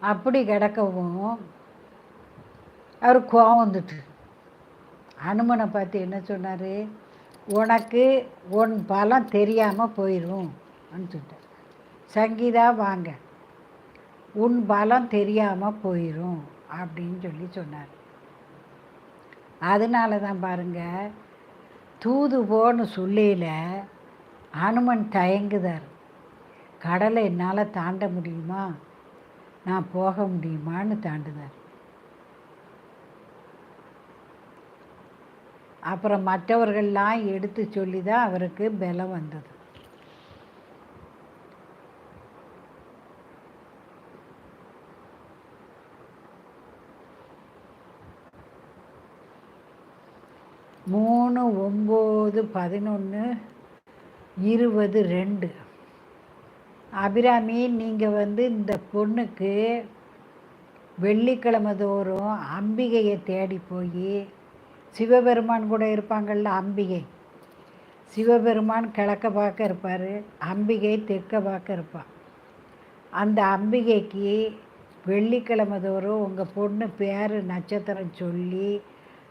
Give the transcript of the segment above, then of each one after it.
அப்படி கிடக்கவும் அவர் கோவம் வந்துட்டு. அனுமனை பார்த்து என்ன சொன்னார்? உனக்கு உன் பலம் தெரியாமல் போயிடும் சொல்லிட்டார். சங்கீதா வாங்க. உன் பலம் தெரியாமல் போயிடும் அப்படின்னு சொல்லி சொன்னார். அதனால தான் பாருங்கள் தூது போன்னு சொல்லையில் அனுமன் தயங்குதார். கடலை என்னால் தாண்ட முடியுமா? நான் போக முடியுமான்னு தாண்டுதார். அப்புறம் மற்றவர்கள்லாம் எடுத்து சொல்லி தான் அவருக்கு பலம் வந்தது. மூணு ஒம்பது பதினொன்று இருபது ரெண்டு. அபிராமி நீங்கள் வந்து இந்த பொண்ணுக்கு வெள்ளிக்கிழமை தோறும் அம்பிகையை தேடி போய் சிவபெருமான் கூட இருப்பாங்கள்ல அம்பிகை. சிவபெருமான் கிழக்க பார்க்க இருப்பார் அம்பிகை தெற்க பார்க்க இருப்பாள் அந்த அம்பிகைக்கு வெள்ளிக்கிழமை தோறும் உங்கள் பொண்ணு பேர் நட்சத்திரம் சொல்லி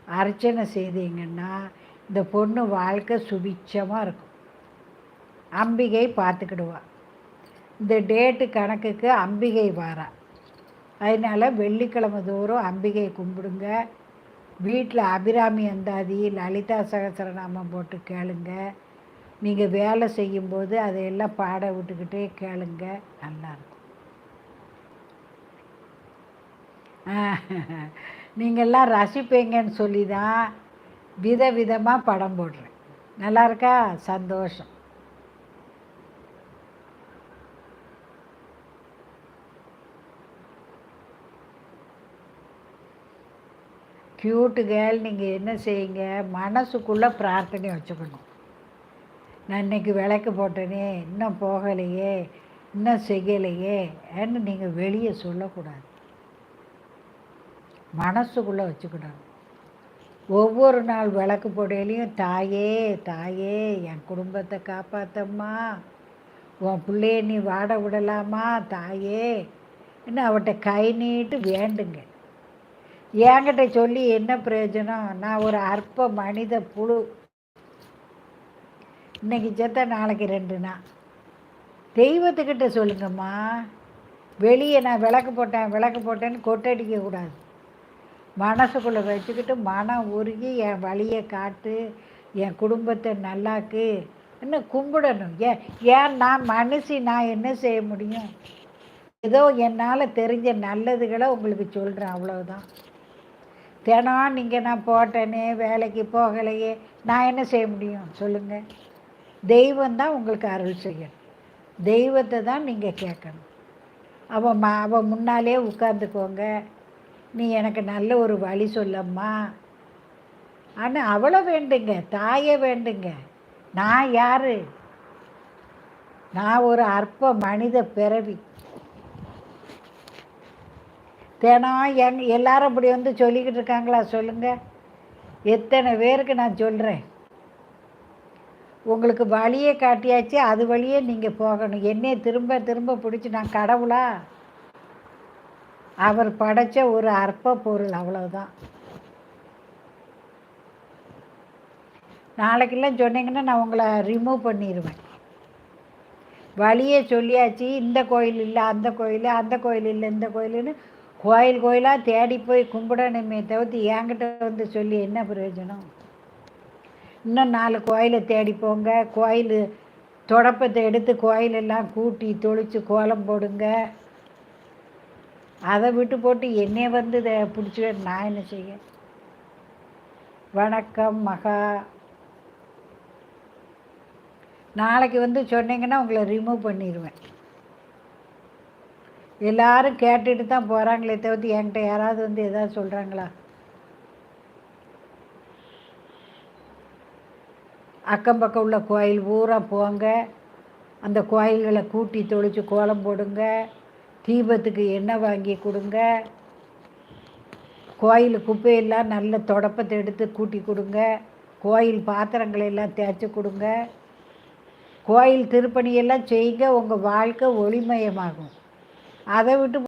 அர்ச்சனை செய்தீங்கன்னா இந்த பொண்ணு வாழ்க்கை சுபிச்சமாக இருக்கும். அம்பிகை பார்த்துக்கிடுவாள் இந்த டேட்டு கணக்குக்கு அம்பிகை வாரம் அதனால் வெள்ளிக்கிழமை தோறும் அம்பிகையை கும்பிடுங்க. வீட்டில் அபிராமி அந்தாதி லலிதா சகசரநாமம் போட்டு கேளுங்க. நீங்கள் வேலை செய்யும்போது அதையெல்லாம் பாட விட்டுக்கிட்டே கேளுங்க. நல்லாயிருக்கும் நீங்கள்லாம் ரசிப்பீங்கன்னு சொல்லி தான் வித விதமாக படம் போடுறேன். நல்லா இருக்கா? சந்தோஷம். க்யூட்டு கேர்ள் நீங்கள் என்ன செய்யுங்க? மனசுக்குள்ளே பிரார்த்தனை வச்சுக்கணும். நான் இன்றைக்கி விளக்கு போட்டேனே இன்னும் போகலையே இன்னும் செய்யலையே ஏன்னு நீங்கள் வெளியே சொல்லக்கூடாது. மனசுக்குள்ளே வச்சுக்கணும். ஒவ்வொரு நாள் விளக்கு போடையிலையும் தாயே தாயே என் குடும்பத்தை காப்பாற்றம்மா உன் பிள்ளைய நீ வாட விடலாமா தாயே? இன்னும் அவட்ட கை நீட்டு வேண்டுங்க. என்கிட்ட சொல்லி என்ன பிரயோஜனம்? நான் ஒரு அற்ப மனித புழு. இன்னைக்கு செத்த நாளைக்கு ரெண்டு நாள் தெய்வத்துக்கிட்ட சொல்லுங்கம்மா. வெளியே நான் விளக்கு போட்டேன் விளக்கு போட்டேன்னு கொட்டடிக்கக்கூடாது மனசுக்குள்ளே வச்சுக்கிட்டு மனம் உருகி என் வழியை காட்டு என் குடும்பத்தை நல்லாக்கு. இன்னும் கும்பிடணும்? ஏன் ஏன் நான் மனுஷி நான் என்ன செய்ய முடியும்? ஏதோ என்னால் தெரிஞ்ச நல்லதுகளை உங்களுக்கு சொல்கிறேன் அவ்வளோதான் தினம் நீங்கள் நான் போட்டேனே வேலைக்கு போகலையே நான் என்ன செய்ய முடியும்? சொல்லுங்கள் தெய்வம் தான் உங்களுக்கு அருள் செய்யணும் தெய்வத்தை தான் நீங்கள் கேட்கணும். அவன் மா அவன் முன்னாலே உட்காந்துக்கோங்க நீ எனக்கு நல்ல ஒரு வழி சொல்லம்மா. ஆனால் அவளை வேண்டுங்க தாயை வேண்டுங்க. நான் யார்? நான் ஒரு அற்ப மனித பிறவி. தினம் எங் எல்லாரும் இப்படி வந்து சொல்லிக்கிட்டு இருக்காங்களா? சொல்லுங்கள் எத்தனை பேருக்கு நான் சொல்கிறேன் உங்களுக்கு வழியே காட்டியாச்சு அது வழியே நீங்கள் போகணும். என்னையே திரும்ப திரும்ப பிடிச்சி நான் கடவுளா? அவர் படைத்த ஒரு அற்ப பொருள் அவ்வளோதான் நாளைக்கெல்லாம் சொன்னீங்கன்னா நான் உங்களை ரிமூவ் பண்ணிடுவேன் வழியே சொல்லியாச்சு இந்த கோயில் இல்லை அந்த கோயில் அந்த கோயில் இல்லை இந்த கோயிலுன்னு கோயில் கோயிலாக தேடி போய் கும்பிடணுமே தவிர்த்து என்கிட்ட வந்து சொல்லி என்ன பிரயோஜனம்? இன்னும் நாலு கோயிலை தேடி போங்க. கோயில் தொடப்பத்தை எடுத்து கோயிலெல்லாம் கூட்டி தொளித்து கோலம் போடுங்க. அதை விட்டு போட்டு என்னை வந்து இதை பிடிச்சி நான் என்ன செய்ய வணக்கம் மகா. நாளைக்கு வந்து சொன்னீங்கன்னா உங்களை ரிமூவ் பண்ணிடுவேன் எல்லாரும் கேட்டுட்டு தான் போகிறாங்களே தவிர்த்து என்கிட்ட யாராவது வந்து எதாவது சொல்கிறாங்களா அக்கம் பக்கம் உள்ள கோயில் பூரா போங்க. அந்த கோயில்களை கூட்டி தொளித்து கோலம் போடுங்க. தீபத்துக்கு எண்ணெய் வாங்கி கொடுங்க. கோயில் குப்பையெல்லாம் நல்ல தொடப்பத்தை எடுத்து கூட்டி கொடுங்க. கோயில் பாத்திரங்களை எல்லாம் தேய்ச்சி கொடுங்க. கோயில் திருப்பணியெல்லாம் செய்யுங்க. உங்கள் வாழ்க்கை ஒளிமயமாகும். அதை விட்டு